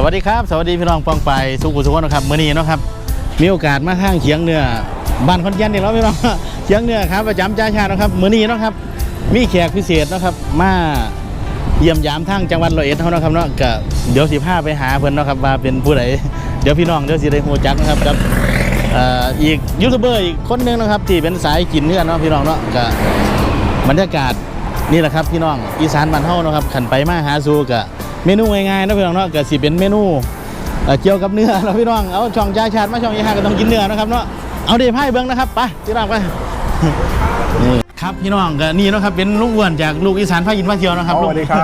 สวัสดีครับ สวัสดีพี่น้องปองไปสุขุสุขนนะครับมื้อนี้นะครับมีโอกาสมาข้างเคียงเนื้อบ้านคอนแก่นนี่เนาพี่น้องเคียงเนื้อครับประจำจ้าชานาะครับมื้อนี้นะครับมีแขกพิเศษนะครับมาเยี่ยมยามทางจังหวัดร้อยเอ็ดเขานะครับเนาะก็เดี๋ยวสิพาไปหาเพิ่อนนะครับว่าเป็นผู้ใดเดี๋ยวพี่น้องเดี๋ยวสิได้ฮู้จักนะครับกับอีกยูทูบเบอร์อีกคนหนึงนะครับที่เป็นสายกินเนื้อเนาะพี่น้องเนาะก็บรรยากาศนี่แหละครับพี่น้องอีสานบ้านเฮานะครับขันไปมาหาสู่กะ เมนูง่ายๆเนาะพี่น้องเนาะก็สิเป็นเมนูเอ่อเกี่ยวกับเนื้อเนาะพี่น้องเอาช่องจ่าชาติมาช่องยี่ห้าก็ต้องกินเนื้อนะครับเนาะเอาเดพายเบิ้งนะครับไปพี่น้องไปนี่ครับพี่น้องก็นี่เนาะครับเป็นลูกอ้วนจากลูกอีสานพายินพาเที่ยวเนาะครับอ๋อสวัสดีครับ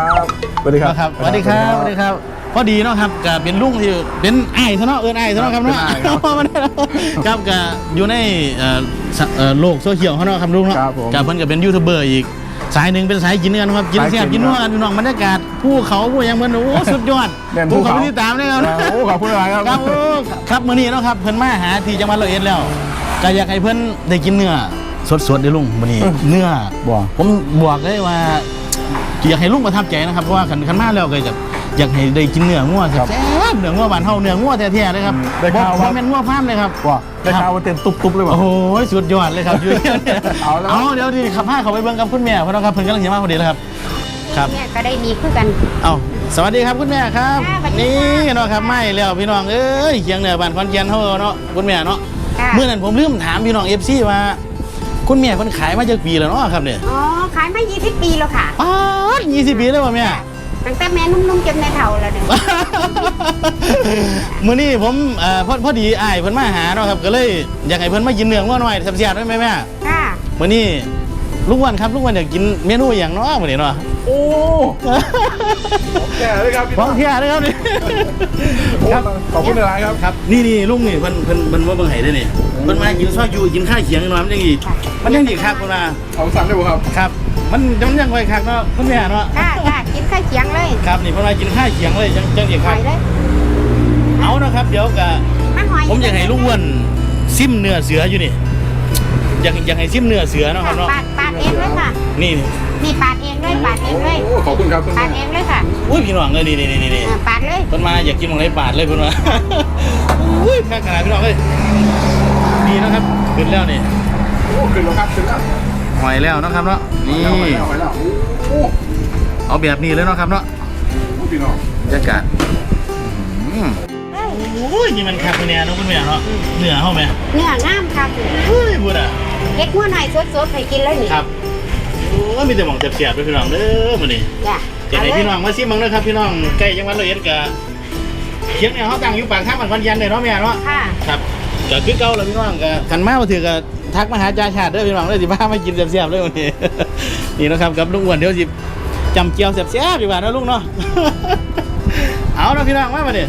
สวัสดีครับครับสวัสดีครับสวัสดีครับพอดีเนาะครับก็เป็นลุงที่เป็นไอ้ายซะเนาะเอิ้นไอ้ายซะเนาะครับเนาะเป็นอ้ายครับเอามาได้แล้วครับก็อยู่ในเอ่อสเอ่อโลกโซเชียลเขาเนาะครับลุงเนาะครับผมกับเพิ่นก็เป็นยูทูบเบอร์อีก สายหนึ่งเป็นสายกินกันครับกินสายกินแซ่บกินนัวกันพี่น้องบรรยากาศผู้เขาผู้หยังเพิ่นโอ้สุดยอดแน่นผู้เขาภูเขาที่ตามเลยครับโอ้ขอบคุณมากครับ ครับโอ้ครับมื้อนี้เนาะครับเพิ่นมาหาที่จังหวัดร้อยเอ็ดแล้วก็อยากให้เพิ่นได้กินเนื้อสดๆเด้อลุงมื้อนี้เนื้อบ่ ผมบอกเลยว่าอยากให้ลุงประทับใจนะครับเพราะว่าขันขันมาแล้วก็จะ อยากให้ได้กินเนื้องัวแซ่บๆเนื้องัวบ้านเฮาเนื้องัวแท้ๆเลยครับได้ข่าวบ่ว่าบ่แม่นงัวฟาร์มเลยครับ ว่าได้ข่าวว่าเต็มตุ๊บๆเลยว่ะ โอ้โหสุดยอดเลยครับอยู่เนี่ยเอาแล้ว เอาเดี๋ยวดิขับผ้าเขาไปเบิ่งกับคุณแม่เพราะน้องครับเพิ่นกำลังจะมาพอดีแล้วครับ ครับ เนี่ยก็ได้ดีคือกัน เอาสวัสดีครับคุณแม่ครับค่ะสวัสดีนี่ค่ะเนาะครับไม่แล้วพี่น้องเอ้ยเคียงเหนือบ้านคอนแก่นเฮาเนาะคุณแม่เนาะค่ะ เมื่อนั้นผมลืมถามพี่น้อง FC ว่า คุณแม่เพิ่นขายมาจากปีแล้วเนาะครับเนี่ยอ๋อ ขายมา 20 ปีแล้วค่ะป๊าด20 ปีแล้วว่ะแม่ ตั้งแต่แม่นุ่มๆจนแม่เฒ่าแล้วเนี่ยมื้อนี้ผมเอ่อพอพอดีอ้ายเพิ่นมาหาเนาะครับก็เลยอยากให้เพิ่นมากินเนื้องัวหน่อยแซ่บๆได้ไหมแม่ค่ะมื้อนี้ลุงวันครับลุงวันอยากกินเมนูอย่างเนาะมื้อนี้เนาะ โอ้แก่เลยครับพี่ของเที่ยเลยครับนี่ โอ้ขอบคุณหลายครับครับ นี่นี่ลุงนี่เพิ่นเพิ่นเพิ่นว่าเบิ่งไห้ได้นี่เพิ่นมากินซอยอยู่กินข้าวเขียงหน่อยมันยังอีกมันยังอีกคักเพิ่นว่าเอาสั่งได้ป่ะครับ ครับ มันมันยังไว้คักเนาะคุณแม่เนาะค่ะค่ะกินข้าวเคียงเลยครับนี่เพิ่นมากินข้าวเขียงเลยจังจังอีกหคัอกยเลยเอานะครับเดี๋ยวก็มาหอยผมอยากให้ลุงอ้วนซิมเนื้อเสืออยู่นี่อยากอยากให้ซิมเนื้อเสือเนาะคค่ะรับเนาะปาดปาดเองเลยค่ะ นี่นี่ปาดเองเลยปาดเองเลยโอ้ขอบคุณครับคุณปาแม่ดเองเลยค่ะอุ้ยพี่น้องเอ้ยนี่นี่นี่นี่เออปาดเลยเพิ่นมาอยากกินของไรบาทเลยเพิ่นว่าอุ้ยข้างขนาดพี่น้องเอ้ยนี่นะครับขึ้นแล้วนี่โอ้ขึ้นแล้วครับขึ้นแล้วห อยแล้วเนาะครับเนาะนี่แล้วไปแล้วไปแล้วโอ้เอาแบบนี้เลยเนาะครับเนาะโหพี่น้องบรรยากาศอืมเอ้ยโอ้ยนี่มันคาเฟเนียเนาะคุณแม่เนาะเนื้อเฮาแม่เนื้องามครับเฮ้ยพูดอะเก็กหัวหน่อยสดๆให้กินเลยนี่ครับโอ้ยมีแต่หม่องเสียบๆด้วยพี่น้องเด้อมื้อนี้จ้ะจะให้พี่น้องมาซิมบ้างนะครับ พี่น้องใกล้จังหวัดร้อยเอ็ดกะเคียงเนี่ยเขาตั้งอยู่ปากทางบ้านคอนยันเลยเนาะแม่เนาะค่ะครับก็คือเก่าแล้วพี่น้องก็ขันมามาถือก็ ทักมาหาจ่าชาติเด้อพี่น้องเด้อสิพามากินแซ่บๆเลยวันนี้ นี่นะครับกับลุงอ้วนเดี๋ยวสิจำเจียวแซ่บๆดีกว่าเนาะลุงเนาะ เอาเนาะพี่น้องมามาดิ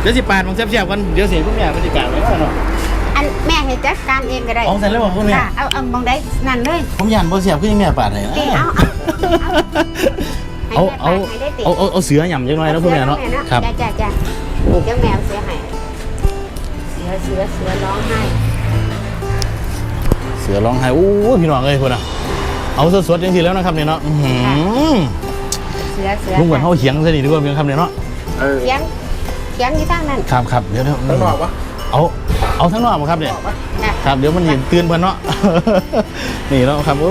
เดี๋ยวสิปาดของแซ่บๆกันเดี๋ยวเสียคุณแม่บรรยากาศไว้ก่อนเนาะอันแม่ให้จัดการเองก็ได้เอาใส่เลยบอกคุณแม่ค่ะเอาเอามองได้นั่นเลย ผมยันบ่เสียบคือยังแม่ปาดให้นะนี่เอาเอาเอาให้ได้ติเอาเอาเอาเสือหย่ำจังหน่อยเนาะคุณแม่เนาะครับจ้าจ้าจ้าเดี๋ยวแมวเสียหายเสือเสือเสือร้องไห้ เสือร้องไห้โอ้ยพี่น้องเอ้ยคุณอะเอาสดๆจังทีแล้วนะครับเนี่ยเนาะอื้อหือเสือเสือลุงอ้วนเฮาเขียงซะนี่ดีกว่าเพียงคำเนี่ยเนาะเออเสียงเสียงที่ตั้งนั่นครับครับเดี๋ยวเดี๋ยวข้างนอกวะเอาเอาทั้งนอกมาครับเนี่ยจ้ะครับเดี๋ยวมันเห็นตื่นเพิ่นเนาะ นี่เนาะครับโอ้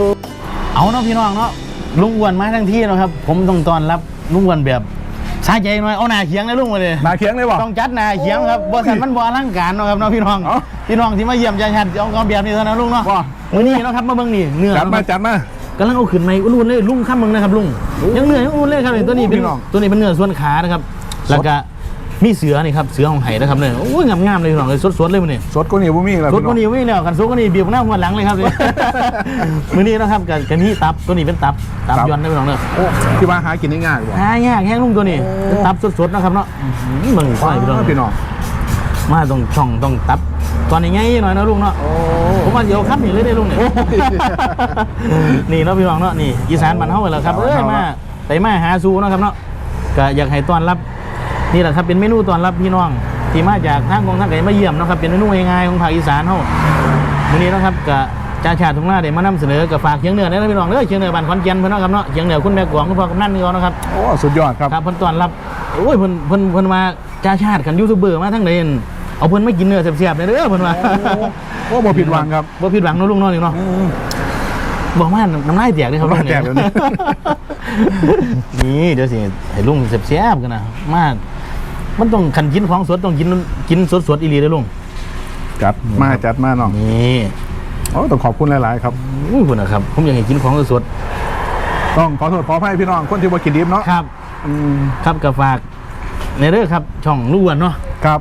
เอาเนาะพี่น้องเนาะลุงอ้วนมาทั้งที่เนาะครับ ผมต้องต้อนรับลุงอ้วนแบบ สาใจหน่อยเอาหน้าเขียงเลยลุงมาเลยนาเคียงเลยว่ะต้องจัดหน้าเขียงครับบ่สันมันบ่อลังการเนาะครับเนาะพี่น้องเอ้า พี่น้องที่มาเยี่ยมใจชัดเอาเอาแบบนี้เท่านั้นลุงเนาะว่ามื้อนี้เนาะครับมาเบิ่งนี่เนื้อจัดมาจัดมา กำลังเอาขึ้นมาอุ่นๆเลยลุงข้ามมึงนะครับลุงโอ้ยังเนื้อยังอุ่นเลยครับนี่ตัวนี้เป็นพี่น้องตัวนี้เป็นเนื้อส่วนขานะครับแล้วก็ มีเสือนี่ครับเสือของไห้นะครับเนี่ยโอ้ยงามๆเลยพี่น้องเลยสดๆเลยมันนี่สดก็เหนียวบุ้มี่แล้วสดกว่านี้วิ่งแล้วกันสดกว่านี้เบียบหน้าหัวหลังเลยครับมื้อนี้นะครับกับกันนี่ตับตัวนี้เป็นตับตับยอนได้พี่น้องเนอะโอ้ที่มาหากินได้ง่ายกว่าหายากแห้งลุงตัวนี้เป็นตับสดๆนะครับเนาะอื้อหือเบิ่งซอยพี่น้องพี่น้องมาตรงช่องต้องตับตอนนี้ไงหน่อยนะลุงเนาะ โอ้ ผมว่าเดี๋ยวครับนี่เลยได้ลุงเนี่ย นี่เนาะพี่น้องเนาะนี่อีสานบ้านเฮาเลยครับเอ้ยมาไปมาหาสู่เนาะครับเนาะก็อยากให้ต้อนรับ นี่แหละครับเป็นเมนูต้อนรับพี่น้อง ที่มาจากทางกองทัพไก่มาเยี่ยมเนาะครับ เป็นเมนูง่ายๆของภาคอีสานเฮามื้อนี้เนาะครับก็จ่าชาติทุงหน้าได้มานำเสนอกับฝากเชียงเหนือได้นะพี่น้องเด้อเชียงเหนือบ้านขอนแก่นเพิ่นเนาะครับเนาะเชียงเหนือคุณแม่กวางคุณพ่อกำนันนี่เนาะครับโอ้สุดยอดครับครับเพิ่นต้อนรับโอ้ยเพิ่นเพิ่นเพิ่นมาจ้าชาติกันยูทูบเบอร์มาทั้งไหนอั่นเอาเพิ่นไม่กินเนื้อเสียบๆเลยเด้อเพิ่นว่าโอ้บ่ผิดหวังครับบ่ผิดหวังเนาะลุงเนาะนี่เนาะอืมบอกว่าน้ำลายแตกเลยครับน้ำลายแตกเลยนะนี่เดี๋ยวสิให้ลุงเสียบๆกันนะมา มันต้องคันกินของสดต้องกินกินสดๆอีหลีเด้อลุงจัดมาจัดมาน้องนี่โอ้ต้องขอบคุณหลาย ๆ ครับอุ้ยคุณนะครับ ผมอยากให้กินของสดต้องขอโทษขออภัยพี่น้องคนที่บ่กินดิบเนาะๆครับอืมครับกับฝากในเด้อครับ ช่องลูกอ้วนเนาะครับ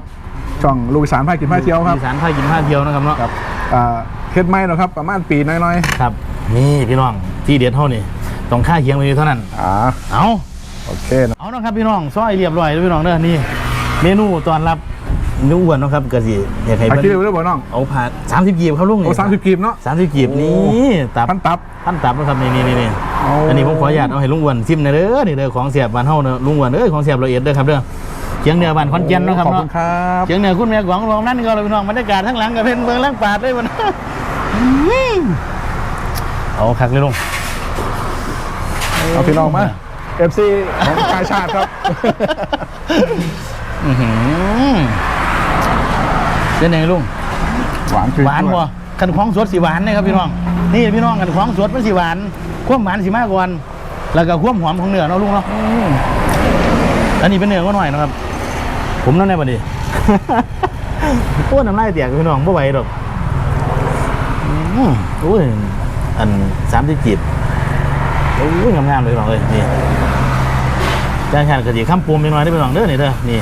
ช่องลูกอีสารพากินพาเที่ยวครับอีสารพากินพาเที่ยวนะครับเนาะครับอ่าเฮ็ดไม่เนาะครับ ประมาณปีน้อยครับ นี่พี่น้องที่เด็ดเท่านี่ต้องค่าเคียงไปเท่านั้นๆอ่า เอาโอเคนะเอานะครับพี่น้องซอยเรียบร้อยแล้วพี่น้องเด้อนี่ เมนูตอนรับลูกอ้วนเนาะครับกะสิอยากให้อาเพิ่คิดเร็นวได้บ่น้องเอาผ่านสามสิบกีบครับลุงโอ้สามสิบกีบเนาะ สามสิบกีบโอ้นี่ตับพันตับท่านตับนะครับนี่นี่นี่นี่โอ้ อันนี้ผมขออนุญาตเอาให้ลุงอ้วนซิมหนอยเด้อนี่เด้อของเสียบบ้านเฮาเด้อลุงอ้วนเอ้ยของเสียบละเอียดเด้อครับเด้อเชียงเหนือบ้านขอนแก่นเนาะครับขอบเนาะคุณครับเชียงเหนือคุณแม่ของรองนั่นก็เลยพี่น้องบรรยากาศทั้งหลังกับเป็นเมืองล่างปาดเลยมันเอาคักเลยลุง เอาพี่น้องมา FC ของกายชาติครับ อื้อหือเป็นไงลุง หวานคือหวานบ่คันของสดสีหวานนะครับพี่น้อง นี่พี่น้องคันของสดมันสีหวาน ความหวานสีมากกว่าแล้วก็ความหอมของเนื้อเนาะลุงเนาะอันนี้เป็นเนื้อก็หน่อยนะครับ ผมน้ำในบัดนี้โอ้น้ำลายเตียกพี่น้องไม่ไหวหรอกอืมโอ้ยอันสามสิบจีบโอ้ยงามๆเลยพี่น้องเลยนี่ จ้างชาติกะทิข้ามปูมนิดหน่อยได้อพี่น้องเด้อนี่เด้อนี่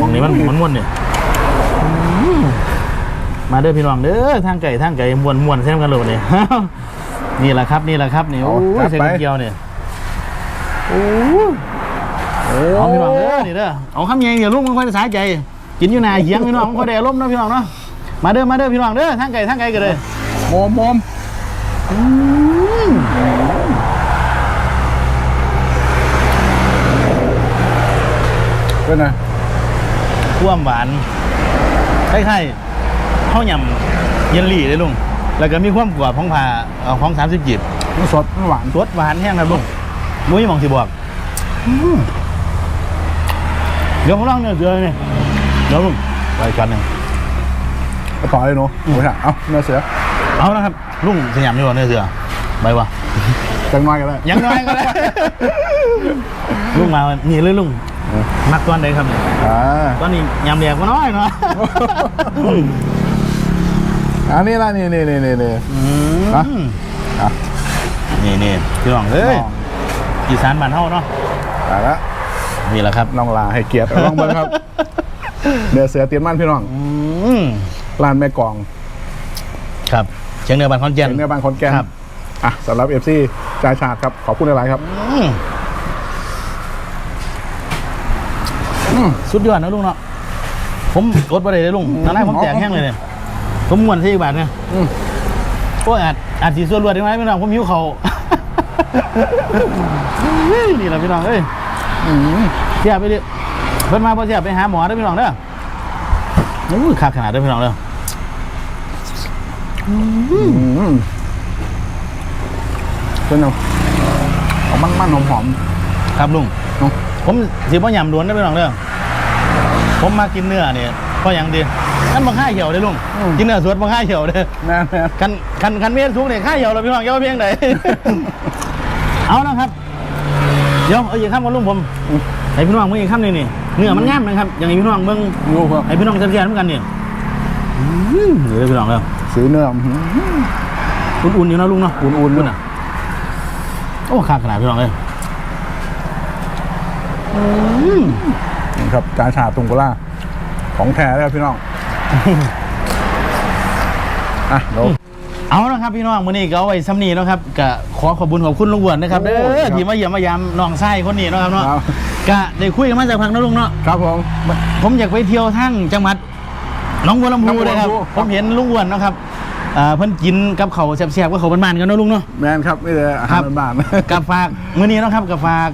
มองนี้มันมันม้วนๆเนี่ยอืมมาเด้อพี่น้องเด้อทางไก่ทางไก่ม้วนม้วนๆเส้นกันเลยเนี่ยนี่แหละครับนี่แหละครับนี่โอ้ยใส่กระเกียวเนี่ยโอ้ยโอ้เอาพี่น้องเด้อนี่เด้อเอาคำยังเดี๋ยวลุงมันค่อยสายใจ กินอยู่หนาเหียงพี่น้องมันค่อยได้อารมณ์เนาะพี่น้องเนาะมาเด้อมาเด้อพี่น้องเด้อทางไก่ทางไก่กันเลยโมมโม มเป็นไงท่วมหวานคล้ายๆข้าวยำเยลลี่เลยลุง แล้วก็มีความกรอบของผ่าเอาของสามสิบจีบมันสดมันหวานรสหวานแห้งครับลุงมุ้ยมองสิบอกอืมเดี๋ยวผมลองเนื้อเสือเลยนี่เดี๋ยวลุงไปกันหนึ่งไปต่อเลยหนูโอ้ยเอาเนื้อเสือเอาละครับลุงสยามอยู่บ่เนื้อเสือไปวะจังน้อยกันเลยยังน้อยก็ได้ ลุงมานี่เลยลุง มักตอนไหนครับเนี่ยอ่าตอนนี้ยำแดกมาน้อยเนาะอันนี้ละนี่นี่นี่นี่นี่อืมนะอะนี่นี่พี่น้องเอ้ยอีสานบ้านเฮาเนาะอะละนี่แหละครับน้องลาให้เกียรติลองเบิ้งครับเนื้อเสือเตรียมมันพี่น้องอืมร้านแม่กอง ครับเชียงเหนือบ้านขอนแก่นเป็นเนื้อบางคนแก่นครับอะสำหรับเอฟซีจ่ายชาติครับ ขอบคุณหลายๆครับ อืมอืม สุดยอดนะลุงเนาะผมอดไปเลยลุงตอนแรกผมแตกแห้งเลยเนี่ยผมม้วนที่บาทเนี่ยอืมโอ้ยอาจอาจสีส่วนรวดได้ไหมพี่น้องผมหิวเขาวเฮ้ยนี่แหละพี่น้องเอ้ยอืมเสียไปดิเพิ่นมาพอเสียไปหาหมอเด้อพี่น้องเด้ออู้ยคักขนาดเด้อพี่น้องเด้ออืมเป็นไงเอามันมันหอมหอมครับลุงๆเนาะผมสิบ่ยำล้วนเด้อพี่น้องเด้อ ผมมากินเนื้อเนี่ยเพราะหยังดีนั่นบ่ค่าเหี่ยวเด้อลุงกินเนื้อสดบ่ค่าเหี่ยวเด้อแน่แน่คันคันคันเมียทุกเนี่ยค่าเหี่ยวเราพี่น้องเจ้าเพียงไหน เอานะครับเดี๋ยวเอาอีกคำกับลุงผมให้พี่น้องมึงอีกคำหนึงนี่เนื้อมันงามนะครับอย่างให้พี่น้องมึงงูครับให้พี่น้องเสียนๆเหมือนกันนี่อืมเดี๋ยวพี่น้องเด้อสีเนื้ออื้อหือ อุ่นๆอยู่นะลุงเนาะอุ่นๆอุ่นเนาะอะโอ้ขาดขนาดพี่น้องเลย นี่ครับจ่ายชาติตุงกุล่าของแท้เลยครับพี่น้องอะเดี๋ยวเอาละครับพี่น้องมื้อนี้ก็เอาไว้ซ้ำนี้เนาะครับก็ขอขอบคุญขอบคุณลุงอ้วนนะครับเด้โอ้อครับที่มาเยี่ยมมายามน้องไส้คนนี้เนาะครับเนาะครับก็ได้คุยกันมาจากพักนะลุงเนาะครับผมผมอยากไปเที่ยวทั้งจังหวัดหน้องบัวลำหนอพูงบัวเลยครับลำพูผมเห็นลุงอ้วนเนาะครับอ่าเพิ่นกินกับเขาวแซ่บๆกับเขาวบ้านๆกันเนาะลุงเนาะ แมนครับไม่ได้อาคหารัรบ้านกับฝากมื้อนี้เนาะครับกับฝาก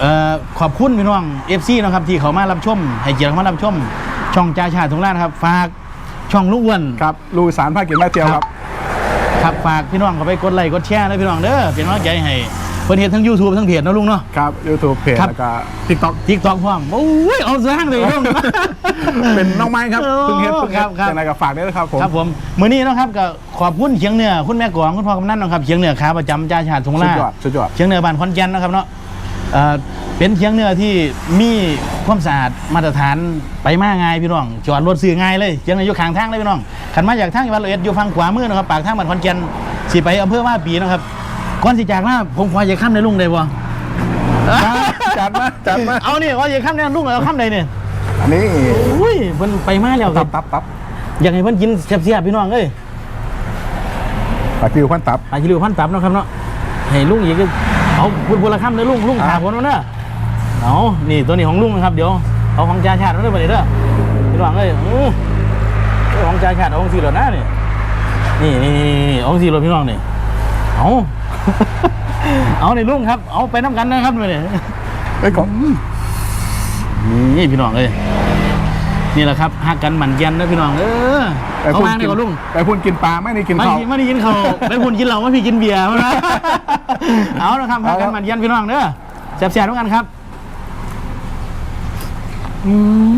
เอ่อขอบคุณพี่น้อง FC เนาะครับที่เขามารับชม ให้เกียรติเขามารับชม ช่องจ่าชาติทุงล้านครับ ฝากช่องลุงอ้วน ครับลูกสารภาคกินแม่เจียวครับ ครับฝากพี่น้องเขาไปกดไลค์กดแชร์นะพี่น้องเด้อเป็นกำลังใจให้เพิ่นเฮ็ดทั้ง YouTube ทั้งเพจเนาะลุงเนาะ ครับ YouTube เพจครับ แล้วก็ TikTok ทิกตอกพร้อมโอ้ยเอาสร้างเลยลุง เป็นน้องไม้ครับโอ้เพิ่งเฮ็ดเพิ่งคเฮ็รัดบครับ ยังไงก็ฝากด้วยนะครับผม ครับผมมื้อนี้เนาะครับก็ขอบคุณเคียงเหนือคุณแม่กองคุณพ่อกำนันเนาะครับเคียงเหนือขาประจำจ่าชาติทงสุดล่ายอดสุดยอดเคียงเหนือบ้านขอนแก่นเนาะครับเนาะ เอ่อเป็นเคียงเหนือที่มีความสะอาดมาตรฐานไปมาง่ายพี่น้องจอดรถซื้อง่ายเลยเคียงเหนืออยู่ข้างทางเลยพี่น้องขันมาจากทางจังหวัดร้อยเอ็ดอยู่ฝั่งขวามือนะครับปากทางบ้านขอนแก่นสิไปอำเภอว่าปีเนาะครับก่อนสิจากมาผมขออย่าข้ามในลุงได้บ่จัดมาจัดมาเอานี่ว่าอย่าข้ามในลุงเอาข้ามใดเนี่ยอันนี้อุ้ยเพิ่นไปมาแล้วคตัรับบตับตับอยากให้เพิ่นกินแซ่บๆพี่น้องเอ้ย ปลาคิวพันตับปลาชิลิวพันตับเนาะครับเนาะให้ลุงอีกก็ เอาพูดพลคำเลยลุงลุงครับถามผมแล้วเนอะเอานี่ตัวนี้ของลุงนะครับเดี๋ยวเอาของจ่าชาติมาด้วยไปเลยเด้อพี่น้องเอ้ยอื้อเอาของจ่าชาติเอาของสีรถนะนี่นี่นี่นี่นี่เอาของสีรถพี่น้องนี่เอาเอาในลุงครับ เอาไปน้ำกันนะครับไปเลยไอ้ยของนี่พี่น้องเอ้ย นี่แหละครับหักกันหมั่นเย็นนะพี่น้องเออไอ้เอาพุ่นมาเนี่กิยนก็ลุงไอ้พุ่นกินปลาไม่ได้กินไม่ข้าวไม่ได้กินเขาวไม่คุณกินเหล้าไม่พี่กินเบียร์นะเอาละครับพากันมันเย็นพี่น้องเด้อแซ่บๆทุกกันครับอืม